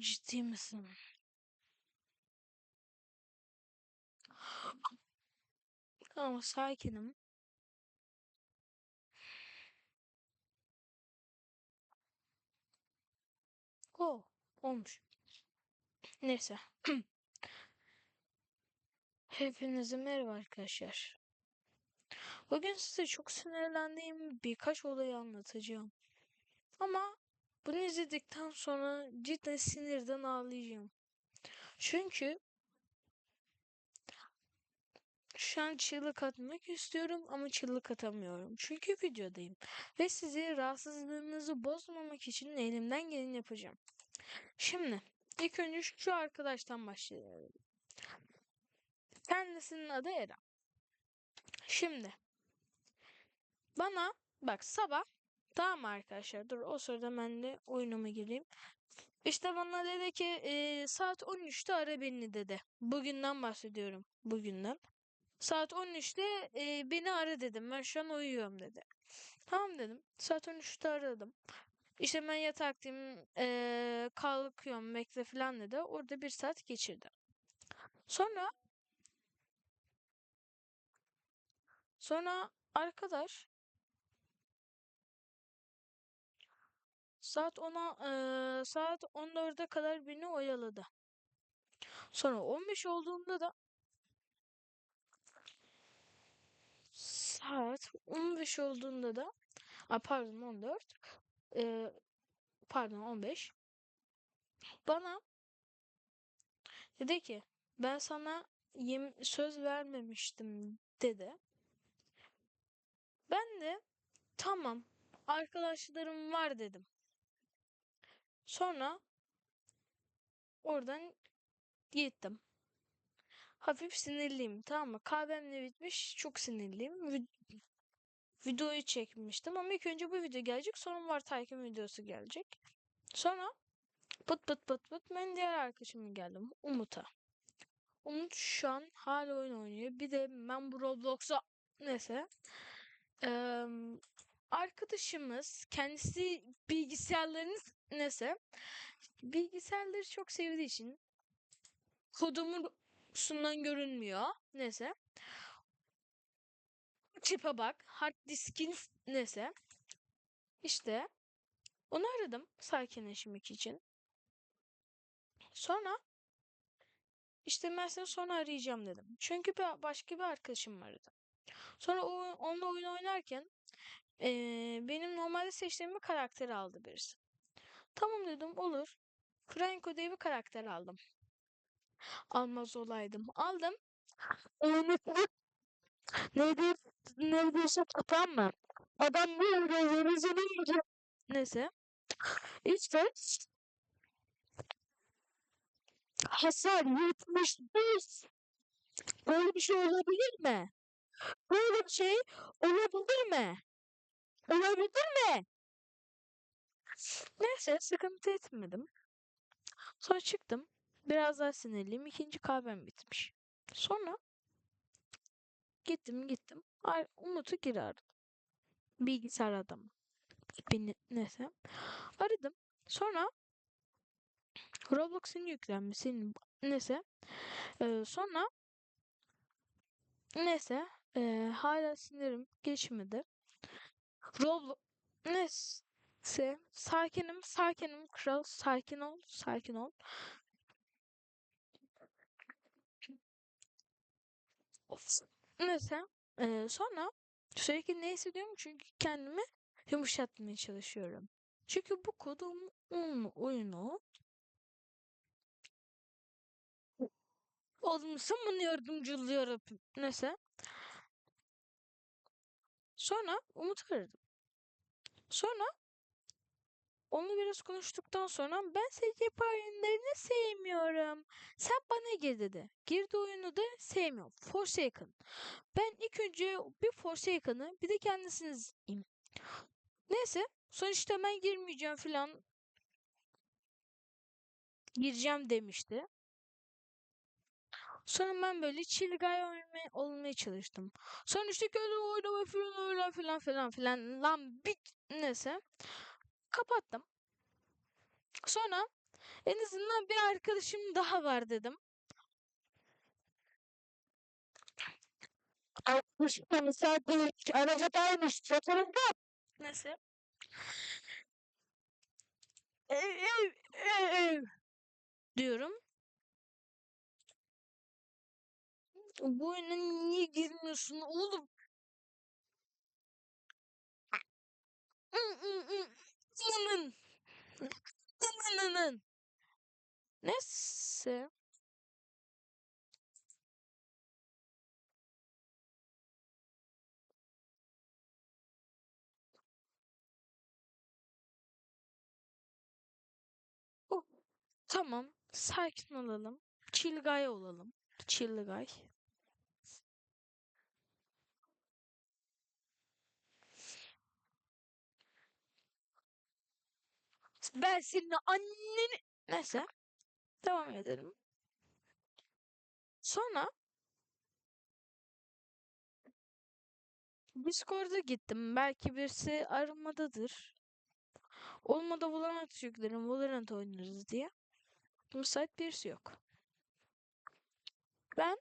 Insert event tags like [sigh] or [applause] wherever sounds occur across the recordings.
Ciddi misin? Ama sakinim. O olmuş. Neyse. [clears throat] Hepinize merhaba arkadaşlar. Bugün size çok sinirlendiğim birkaç olayı anlatacağım. Ama bunu izledikten sonra cidden sinirden ağlayacağım. Çünkü şu an çığlık atmak istiyorum ama çığlık atamıyorum. Çünkü videodayım. Ve sizi rahatsızlığınızı bozmamak için elimden geleni yapacağım. Şimdi ilk önce şu arkadaştan başlayalım. Kendisinin adı Eren. Şimdi bana bak sabah tamam arkadaşlar dur o sırada ben de oyunuma gireyim. İşte bana dedi ki e, saat 13'te ara beni dedi. Bugünden bahsediyorum. Bugünden. Saat 13'te e, beni ara dedim. Ben şu an uyuyorum dedi. Tamam dedim. Saat 13'te aradım. İşte ben yataktayım. E, kalkıyorum bekle falan dedi. Orada bir saat geçirdi. Sonra sonra arkadaş saat 10'a e, saat 14'e kadar beni oyaladı. Sonra 15 olduğunda da saat 15 olduğunda da a, pardon 14 e, pardon 15 bana dedi ki ben sana yem söz vermemiştim dedi. Ben de tamam arkadaşlarım var dedim. Sonra oradan gittim. Hafif sinirliyim tamam mı? Kahvem de bitmiş çok sinirliyim. Vid videoyu çekmiştim ama ilk önce bu video gelecek sonra var Taycan videosu gelecek. Sonra pıt pıt pıt pıt ben diğer arkadaşıma geldim Umut'a. Umut şu an hala oyun oynuyor. Bir de ben bu Roblox'a neyse. Ee, arkadaşımız kendisi bilgisayarlarınız neyse bilgisayarları çok sevdiği için kodumun sundan görünmüyor. Neyse. Çipe bak. Hard diskin neyse. İşte onu aradım sakinleşmek için. Sonra işte ben seni sonra arayacağım dedim. Çünkü bir, başka bir arkadaşım vardı. Sonra o, onunla oyun oynarken ee, benim normalde seçtiğim bir karakteri aldı birisi. Tamam dedim olur. Franco diye bir karakter aldım. Almaz olaydım. Aldım. Neydi? Neredeyse tamam mı? Adam ne öyle yerizini Neyse. İşte hasar 75. Böyle bir şey olabilir mi? Böyle bir şey olabilir mi? Olabilir mi? Neyse sıkıntı etmedim. Sonra çıktım. Biraz daha sinirliyim. İkinci kahvem bitmiş. Sonra gittim gittim. Umut'u geri. Bilgisayar adamı. Beni neyse. Aradım. Sonra Roblox'un yüklenmesinin neyse. Ee, sonra neyse ee, hala sinirim geçmedi. Roblox neyse sakinim sakinim kral sakin ol sakin ol. Neyse. Ee, sonra sürekli ne hissediyorum? Çünkü kendimi yumuşatmaya çalışıyorum. Çünkü bu kodum oyunu olmuşsa bunu yardımcılıyorum. Neyse. Sonra Umut aradım. Sonra Onunla biraz konuştuktan sonra ben SCP oyunlarını sevmiyorum. Sen bana gir dedi. Girdi oyunu da sevmiyorum. Forsaken. Ben ilk önce bir Forsaken'ı bir de kendisini izleyeyim. Neyse. Sonuçta ben girmeyeceğim falan. Gireceğim demişti. Sonra ben böyle chill guy olmaya, olmaya çalıştım. Sonra işte kötü oynama falan öyle falan filan filan. Lan bit neyse. Kapattım. Sonra En azından bir arkadaşım daha var dedim. Arkadaşım saat araca daymış. Fotoğrafı Neyse. Ev, ev, ev, ev diyorum. Bu oyuna niye girmiyorsun oğlum? Nının. Nının. Neyse. Oh, tamam. Sakin olalım. Chill guy olalım. Chill. Ben senin anneni... Neyse. Devam edelim. Sonra Discord'a gittim. Belki birisi aramadadır. Olmadı Valorant yüklerim. Valorant oynarız diye. Müsait birisi yok. Ben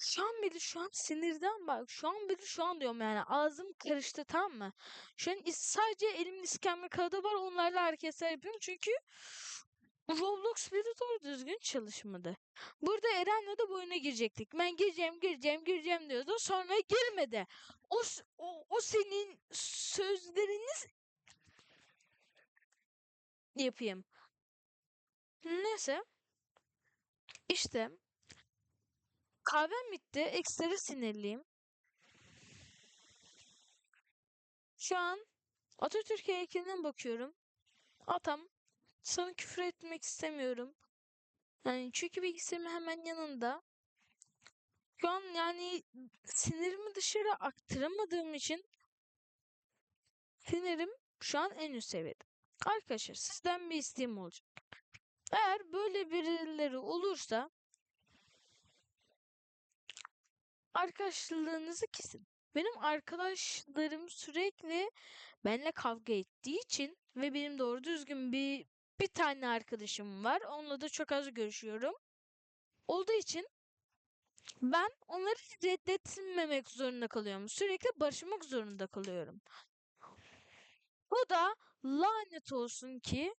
şu an bile şu an sinirden bak. Şu an bile şu an diyorum yani. Ağzım karıştı tamam mı? Şu an sadece elimin iskemle kağıdı var. Onlarla hareketler yapıyorum. Çünkü Roblox biri doğru düzgün çalışmadı. Burada Eren'le de bu oyuna girecektik. Ben gireceğim, gireceğim, gireceğim diyordu. Sonra girmedi. O, o, o senin sözleriniz yapayım. Neyse. İşte kahvem bitti. Ekstra sinirliyim. Şu an Atatürk heykeline bakıyorum. Atam sana küfür etmek istemiyorum. Yani çünkü bilgisayarım hemen yanında. Şu an yani sinirimi dışarı aktaramadığım için sinirim şu an en üst seviyede. Arkadaşlar sizden bir isteğim olacak. Eğer böyle birileri olursa arkadaşlığınızı kesin. Benim arkadaşlarım sürekli benimle kavga ettiği için ve benim doğru düzgün bir bir tane arkadaşım var. Onunla da çok az görüşüyorum. Olduğu için ben onları reddetmemek zorunda kalıyorum. Sürekli barışmak zorunda kalıyorum. Bu da lanet olsun ki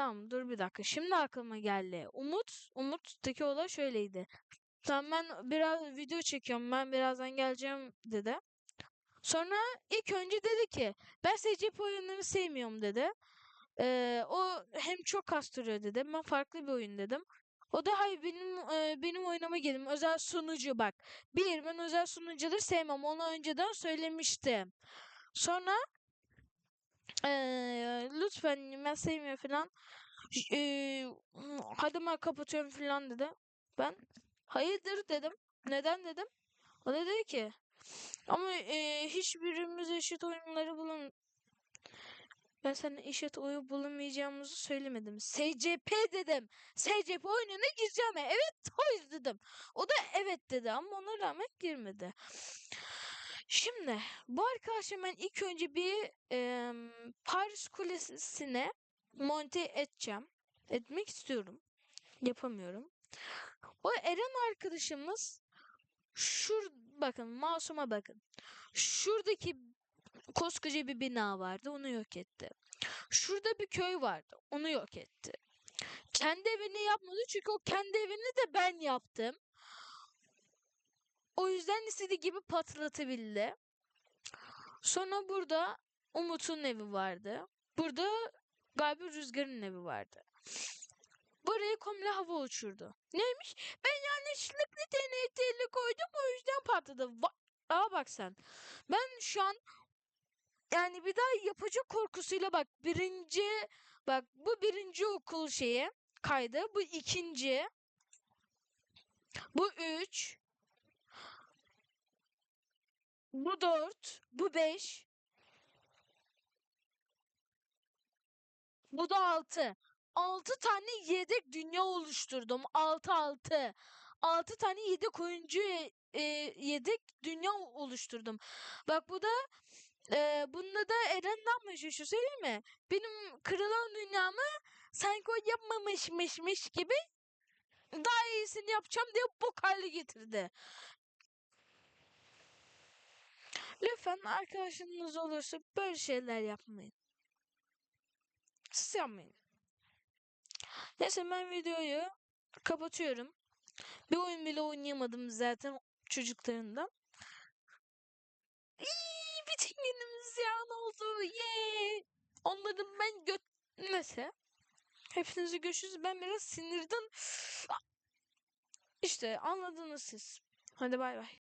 Tamam dur bir dakika. Şimdi aklıma geldi. Umut, Umut'taki olay şöyleydi. Tamam ben biraz video çekiyorum. Ben birazdan geleceğim dedi. Sonra ilk önce dedi ki ben SCP oyunlarını sevmiyorum dedi. Ee, o hem çok kastırıyor dedi. Ben farklı bir oyun dedim. O da hayır benim e, benim oynama gelin özel sunucu bak. Bir ben özel sunucuları sevmem. Onu önceden söylemiştim. Sonra eee, lütfen ben sevmiyorum falan. Eee, hadi ben kapatıyorum falan dedi. Ben hayırdır dedim. Neden dedim. O dedi ki ama eee, hiçbirimiz eşit oyunları bulun. Ben sana eşit oyun bulamayacağımızı söylemedim. SCP dedim. SCP oyununa gireceğim. Evet hayır dedim. O da evet dedi ama ona rağmen girmedi. Şimdi bu arkadaşa ben ilk önce bir em, Paris Kulesi'ne monte edeceğim. Etmek istiyorum. Yapamıyorum. O Eren arkadaşımız şur bakın masuma bakın. Şuradaki koskoca bir bina vardı onu yok etti. Şurada bir köy vardı onu yok etti. Kendi evini yapmadı çünkü o kendi evini de ben yaptım. O yüzden istediği gibi patlatabildi. Sonra burada Umut'un evi vardı. Burada galiba Rüzgar'ın evi vardı. Burayı komple hava uçurdu. Neymiş? Ben yanlışlıkla TNT'li koydum o yüzden patladı. Va Aa bak sen. Ben şu an yani bir daha yapacak korkusuyla bak birinci bak bu birinci okul şeyi kaydı. Bu ikinci. Bu üç. Bu dört. Bu beş. Bu da altı. Altı tane yedek dünya oluşturdum. Altı altı. Altı tane yedek oyuncu e, yedek dünya oluşturdum. Bak bu da e, bunda da Hayran ne yapmış şu söyleyeyim mi? Benim kırılan dünyamı sanki o yapmamışmışmış gibi daha iyisini yapacağım diye bok hali getirdi. Lütfen arkadaşınız olursa böyle şeyler yapmayın. Siz yapmayın. Neyse ben videoyu kapatıyorum. Bir oyun bile oynayamadım zaten çocuklarından. İyi, bütün günümüz ziyan oldu. Yee. Onların ben göt... Neyse. Hepinizi görüşürüz. Ben biraz sinirden... İşte anladınız siz. Hadi bay bay.